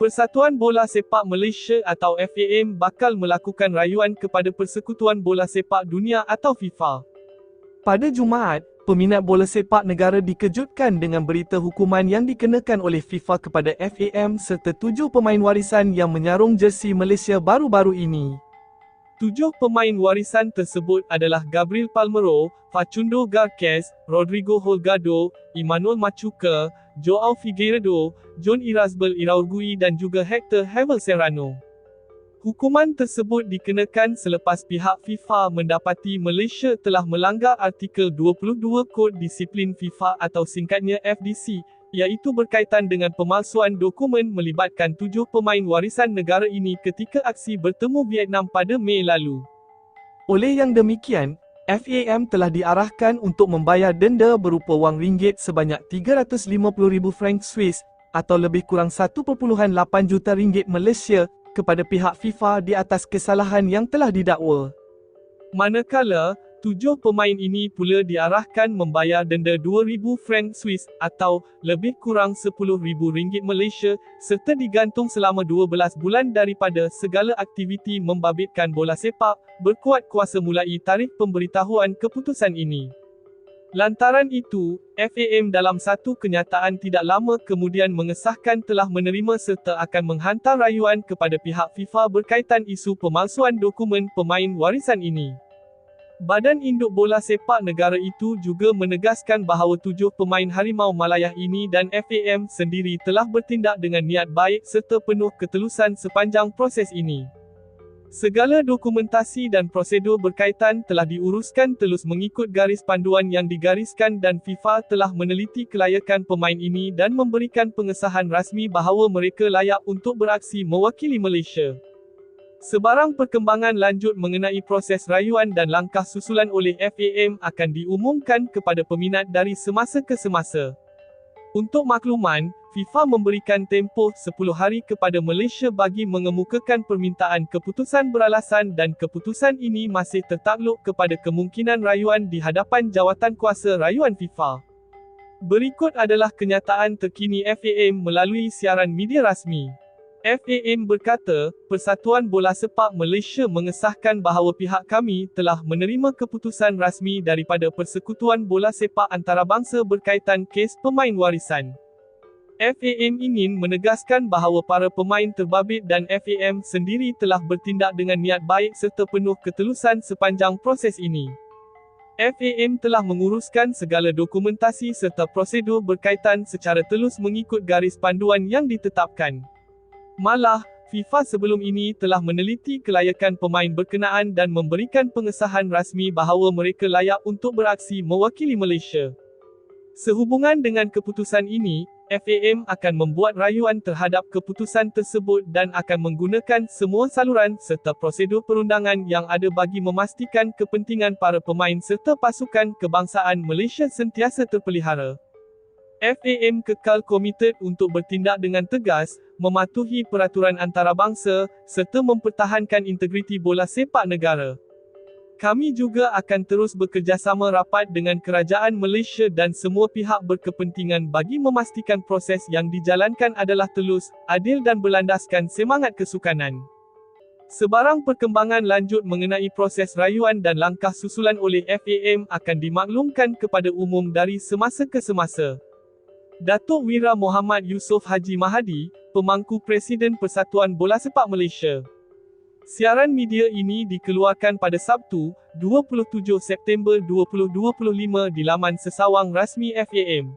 Persatuan Bola Sepak Malaysia atau FAM bakal melakukan rayuan kepada Persekutuan Bola Sepak Dunia atau FIFA. Pada Jumaat, peminat bola sepak negara dikejutkan dengan berita hukuman yang dikenakan oleh FIFA kepada FAM serta tujuh pemain warisan yang menyarung jersey Malaysia baru-baru ini. Tujuh pemain warisan tersebut adalah Gabriel Palmero, Facundo Garques, Rodrigo Holgado, Emmanuel Machuca, Joao Figueiredo, John Irazbel Iraurgui dan juga Hector Hevel Serrano. Hukuman tersebut dikenakan selepas pihak FIFA mendapati Malaysia telah melanggar artikel 22 Kod Disiplin FIFA atau singkatnya FDC iaitu berkaitan dengan pemalsuan dokumen melibatkan tujuh pemain warisan negara ini ketika aksi bertemu Vietnam pada Mei lalu. Oleh yang demikian, FAM telah diarahkan untuk membayar denda berupa wang ringgit sebanyak 350,000 franc Swiss atau lebih kurang 1.8 juta ringgit Malaysia kepada pihak FIFA di atas kesalahan yang telah didakwa. Manakala, Tujuh pemain ini pula diarahkan membayar denda 2,000 franc Swiss atau lebih kurang 10,000 ringgit Malaysia serta digantung selama 12 bulan daripada segala aktiviti membabitkan bola sepak, berkuat kuasa mulai tarikh pemberitahuan keputusan ini. Lantaran itu, FAM dalam satu kenyataan tidak lama kemudian mengesahkan telah menerima serta akan menghantar rayuan kepada pihak FIFA berkaitan isu pemalsuan dokumen pemain warisan ini. Badan Induk Bola Sepak Negara itu juga menegaskan bahawa tujuh pemain Harimau Malayah ini dan FAM sendiri telah bertindak dengan niat baik serta penuh ketelusan sepanjang proses ini. Segala dokumentasi dan prosedur berkaitan telah diuruskan telus mengikut garis panduan yang digariskan dan FIFA telah meneliti kelayakan pemain ini dan memberikan pengesahan rasmi bahawa mereka layak untuk beraksi mewakili Malaysia. Sebarang perkembangan lanjut mengenai proses rayuan dan langkah susulan oleh FAM akan diumumkan kepada peminat dari semasa ke semasa. Untuk makluman, FIFA memberikan tempoh 10 hari kepada Malaysia bagi mengemukakan permintaan keputusan beralasan dan keputusan ini masih tertakluk kepada kemungkinan rayuan di hadapan jawatan kuasa rayuan FIFA. Berikut adalah kenyataan terkini FAM melalui siaran media rasmi. FAM berkata, Persatuan Bola Sepak Malaysia mengesahkan bahawa pihak kami telah menerima keputusan rasmi daripada Persekutuan Bola Sepak Antarabangsa berkaitan kes pemain warisan. FAM ingin menegaskan bahawa para pemain terbabit dan FAM sendiri telah bertindak dengan niat baik serta penuh ketelusan sepanjang proses ini. FAM telah menguruskan segala dokumentasi serta prosedur berkaitan secara telus mengikut garis panduan yang ditetapkan. Malah, FIFA sebelum ini telah meneliti kelayakan pemain berkenaan dan memberikan pengesahan rasmi bahawa mereka layak untuk beraksi mewakili Malaysia. Sehubungan dengan keputusan ini, FAM akan membuat rayuan terhadap keputusan tersebut dan akan menggunakan semua saluran serta prosedur perundangan yang ada bagi memastikan kepentingan para pemain serta pasukan kebangsaan Malaysia sentiasa terpelihara. FAM kekal komited untuk bertindak dengan tegas, mematuhi peraturan antarabangsa, serta mempertahankan integriti bola sepak negara. Kami juga akan terus bekerjasama rapat dengan kerajaan Malaysia dan semua pihak berkepentingan bagi memastikan proses yang dijalankan adalah telus, adil dan berlandaskan semangat kesukanan. Sebarang perkembangan lanjut mengenai proses rayuan dan langkah susulan oleh FAM akan dimaklumkan kepada umum dari semasa ke semasa. Datuk Wira Muhammad Yusof Haji Mahadi, pemangku Presiden Persatuan Bola Sepak Malaysia. Siaran media ini dikeluarkan pada Sabtu, 27 September 2025 di laman sesawang rasmi FAM.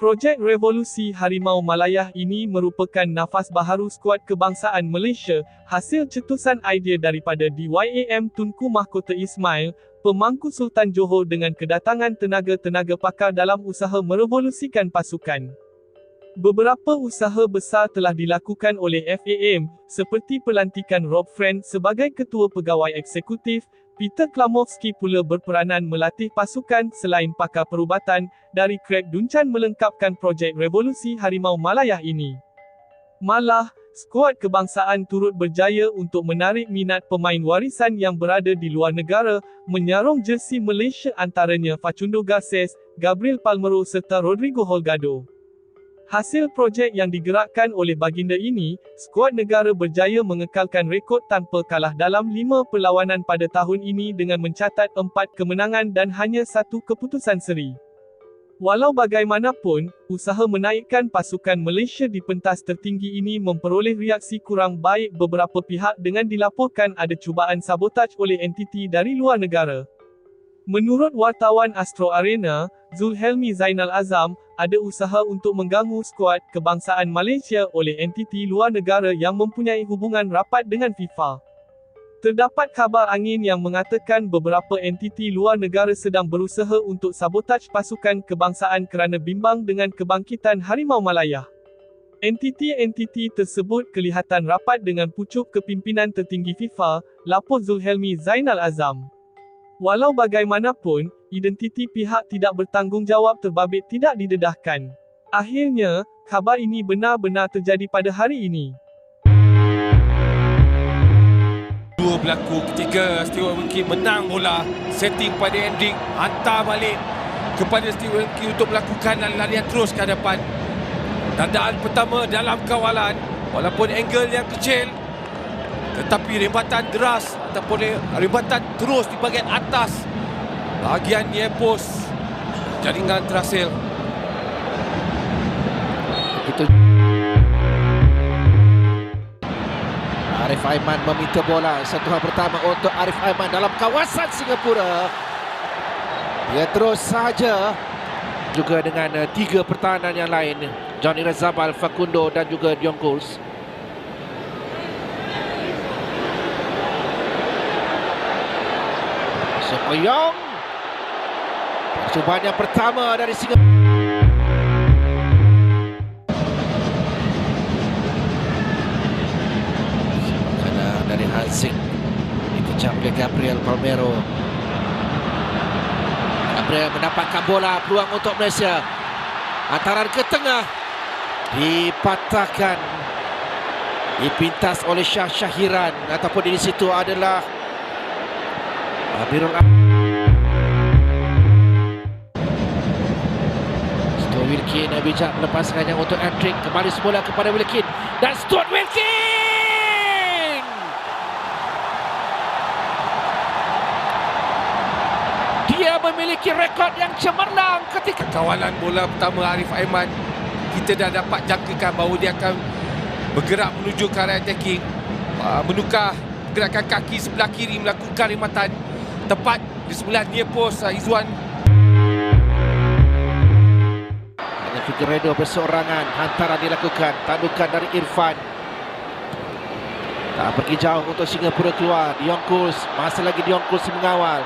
Projek Revolusi Harimau Malayah ini merupakan nafas baharu skuad kebangsaan Malaysia, hasil cetusan idea daripada DYAM Tunku Mahkota Ismail, pemangku Sultan Johor dengan kedatangan tenaga-tenaga pakar dalam usaha merevolusikan pasukan. Beberapa usaha besar telah dilakukan oleh FAM, seperti pelantikan Rob Friend sebagai Ketua Pegawai Eksekutif, Peter Klamovski pula berperanan melatih pasukan selain pakar perubatan, dari Craig Duncan melengkapkan projek revolusi Harimau Malayah ini. Malah, skuad kebangsaan turut berjaya untuk menarik minat pemain warisan yang berada di luar negara, menyarung jersey Malaysia antaranya Facundo Garces, Gabriel Palmero serta Rodrigo Holgado. Hasil projek yang digerakkan oleh baginda ini, skuad negara berjaya mengekalkan rekod tanpa kalah dalam lima perlawanan pada tahun ini dengan mencatat empat kemenangan dan hanya satu keputusan seri. Walau bagaimanapun, usaha menaikkan pasukan Malaysia di pentas tertinggi ini memperoleh reaksi kurang baik beberapa pihak dengan dilaporkan ada cubaan sabotaj oleh entiti dari luar negara. Menurut wartawan Astro Arena, Zulhelmi Zainal Azam, ada usaha untuk mengganggu skuad kebangsaan Malaysia oleh entiti luar negara yang mempunyai hubungan rapat dengan FIFA. Terdapat kabar angin yang mengatakan beberapa entiti luar negara sedang berusaha untuk sabotaj pasukan kebangsaan kerana bimbang dengan kebangkitan Harimau Malaya. Entiti-entiti tersebut kelihatan rapat dengan pucuk kepimpinan tertinggi FIFA, lapor Zulhelmi Zainal Azam. Walau bagaimanapun, identiti pihak tidak bertanggungjawab terbabit tidak didedahkan. Akhirnya, khabar ini benar-benar terjadi pada hari ini. Dua berlaku ketika Stewart Winky menang bola Setting pada Hendrik Hantar balik kepada Stewart Winky untuk melakukan larian terus ke hadapan Dandaan pertama dalam kawalan Walaupun angle yang kecil Tetapi rembatan deras Ataupun rembatan terus di bahagian atas. Bahagian near post. Jaringan terhasil Itu Arif Aiman meminta bola. Sentuhan pertama untuk Arif Aiman dalam kawasan Singapura. Dia terus sahaja. Juga dengan uh, tiga pertahanan yang lain. Johnny Razabal, Facundo dan juga Dion Coles Sokoyong Percubaan yang pertama dari Singapura Hansik? Dikejam oleh Gabriel Palmero. Gabriel mendapatkan bola Peluang untuk Malaysia. Antaran ke tengah. Dipatahkan. Dipintas oleh Syah Syahiran Ataupun di situ adalah Amirul Am- Stuart Wilkin bijak melepaskannya untuk Hendrik Kembali semula kepada Wilkin. Dan Stuart Wilkin! Dia memiliki rekod yang cemerlang ketika kawalan bola pertama Arif Aiman. Kita dah dapat jangkakan bahawa dia akan bergerak menuju ke arah attacking. Uh, menukar gerakan kaki sebelah kiri melakukan rimatan tepat di sebelah near post uh, Izzuan Hanya Figueredo berseorangan Hantaran dilakukan Tandukan dari Irfan. Tak pergi jauh untuk Singapura keluar. Dion Kuz Masih lagi Dion Kuz mengawal.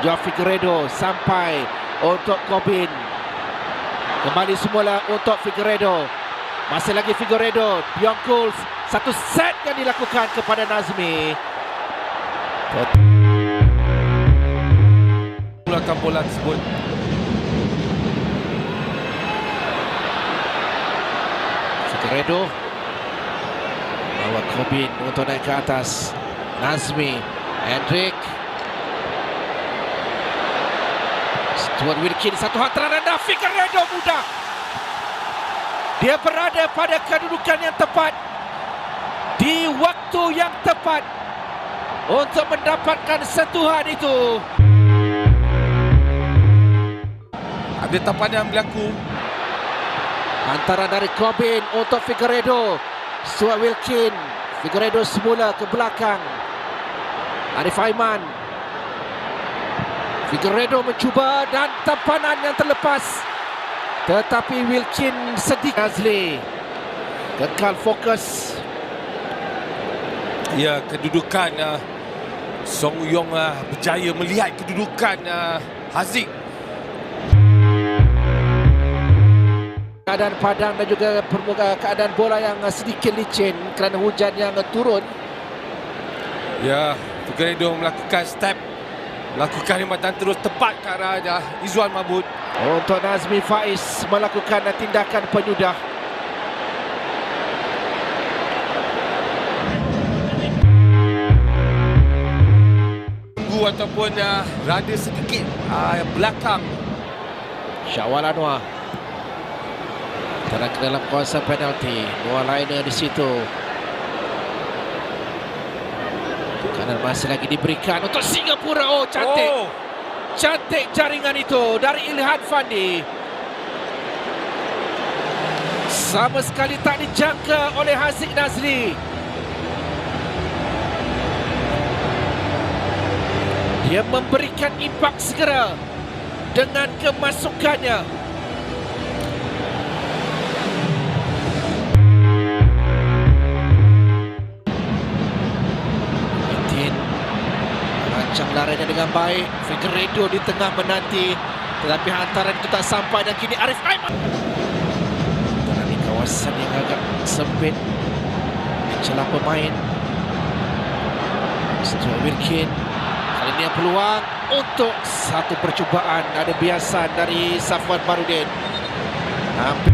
Joao Figueredo Sampai untuk Corbin. Kembali semula untuk Figueredo Masih lagi Figueredo Dion Kuz Satu set yang dilakukan kepada Nazmi mulakan bola tersebut. Figueredo. Bawa Corbin untuk naik ke atas. Nazmi. Hendrik. Stuart Wilkin satu hantaran rendah Figueredo mudah Dia berada pada kedudukan yang tepat. Di waktu yang tepat. Untuk mendapatkan sentuhan itu ada tampanan berlaku Antara dari Corbin untuk Figueredo. Stuart Wilkin. Figueredo semula ke belakang. Arif Aiman. Figueredo mencuba dan tampanan yang terlepas. Tetapi Wilkin sedikit. Azli. Kekal fokus. ya kedudukan uh, Song Yong uh, berjaya melihat kedudukan uh, Haziq Keadaan padang dan juga permukaan keadaan bola yang sedikit licin kerana hujan yang turun. Ya, Figueredo melakukan step Melakukan rimatan terus tepat ke arah uh, Izzuan Mahmud Untuk Nazmi Faiz melakukan tindakan penyudah. Tunggu ataupun uh, rada sedikit uh, belakang Syawal Anwar. Terang ke dalam kawasan penalti. Dua liner di situ. Kanan masih lagi diberikan untuk Singapura. Oh, cantik. Oh, Cantik jaringan itu dari Ilhan Fandi. Sama sekali tak dijangka oleh Haziq Nazri. Dia memberikan impak segera dengan kemasukannya. Larinya dengan baik. Figueredo di tengah menanti. Tetapi hantaran itu tak sampai Dan kini Arif Aiman di kawasan yang agak sempit. Celah pemain. Stuart Wilkin. Kali ini peluang Untuk satu percubaan. Ada biasan dari Safwan Barudin Hampir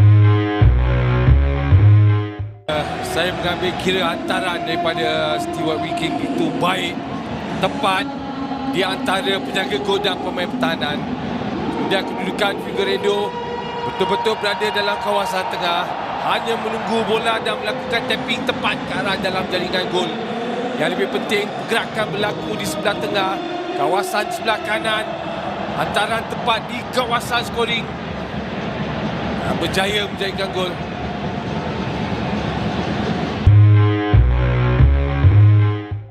saya mengambil kira hantaran daripada Stewart Wiking itu baik, tepat di antara penjaga gol dan pemain pertahanan. Kemudian kedudukan Figueredo betul-betul berada dalam kawasan tengah, hanya menunggu bola dan melakukan tapping tepat ke arah dalam jaringan gol. Yang lebih penting, gerakan berlaku di sebelah tengah, kawasan sebelah kanan, hantaran tepat di kawasan scoring. Dan berjaya menjadikan gol.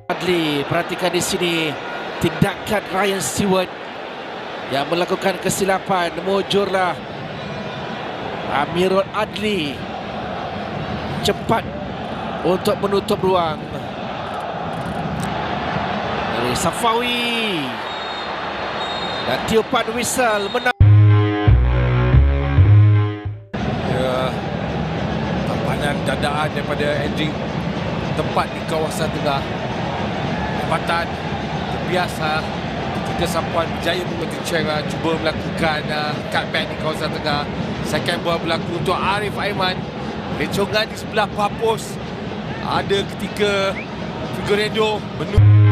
Adli perhatikan di sini tindakan Ryan Stewart yang melakukan kesilapan. Mujurlah Amirul Adli cepat untuk menutup ruang. Dari Safawi dan tiupan whistle menang. Ya, tampanan dadaan daripada Hendrik tepat di kawasan tengah. Tempatan terbiasa ketika Sapuan berjaya membantu Chera cuba melakukan uh, cutback di kawasan tengah. Second ball berlaku untuk Arif Aiman. Rencongan di sebelah Papos. Ada ketika Figueredo menunggu